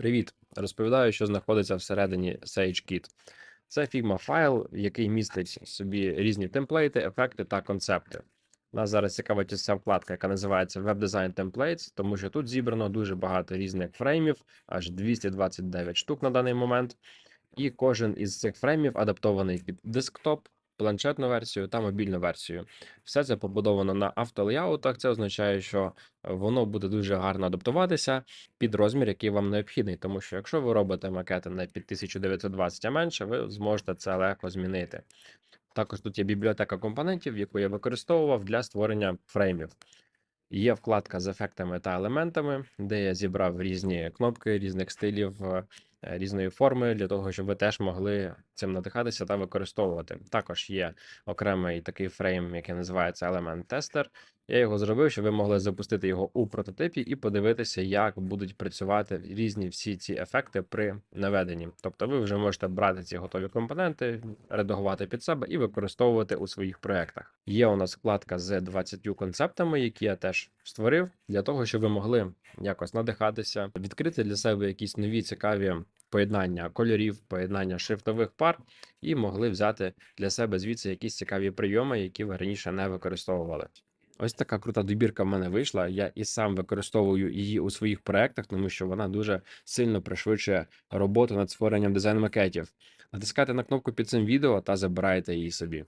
Привіт! Розповідаю, що знаходиться всередині SageKit. Це Figma файл, який містить собі різні темплейти, ефекти та концепти. Нас зараз цікавить ця вкладка, яка називається Web Design Templates, тому що тут зібрано дуже багато різних фреймів, аж 229 штук на даний момент. І кожен із цих фреймів адаптований під десктоп, планшетну версію та мобільну версію. Все це побудовано на автолеяутах. Це означає, що воно буде дуже гарно адаптуватися під розмір, який вам необхідний. Тому що якщо ви робите макети не під 1920 а менше, ви зможете це легко змінити. Також тут є бібліотека компонентів, яку я використовував для створення фреймів. Є вкладка з ефектами та елементами, де я зібрав різні кнопки різних стилів, е, різної форми, для того, щоб ви теж могли цим надихатися та використовувати. Також є окремий такий фрейм, який називається елемент тестер. Я його зробив, щоб ви могли запустити його у прототипі і подивитися, як будуть працювати різні всі ці ефекти при наведенні. Тобто, ви вже можете брати ці готові компоненти, редагувати під себе і використовувати у своїх проєктах. Є у нас вкладка з 20 концептами, які я теж створив для того, щоб ви могли якось надихатися, відкрити для себе якісь нові цікаві поєднання кольорів, поєднання шрифтових пар, і могли взяти для себе звідси якісь цікаві прийоми, які ви раніше не використовували. Ось така крута добірка в мене вийшла. Я і сам використовую її у своїх проєктах, тому що вона дуже сильно пришвидшує роботу над створенням дизайн-макетів. Натискайте на кнопку під цим відео та забирайте її собі.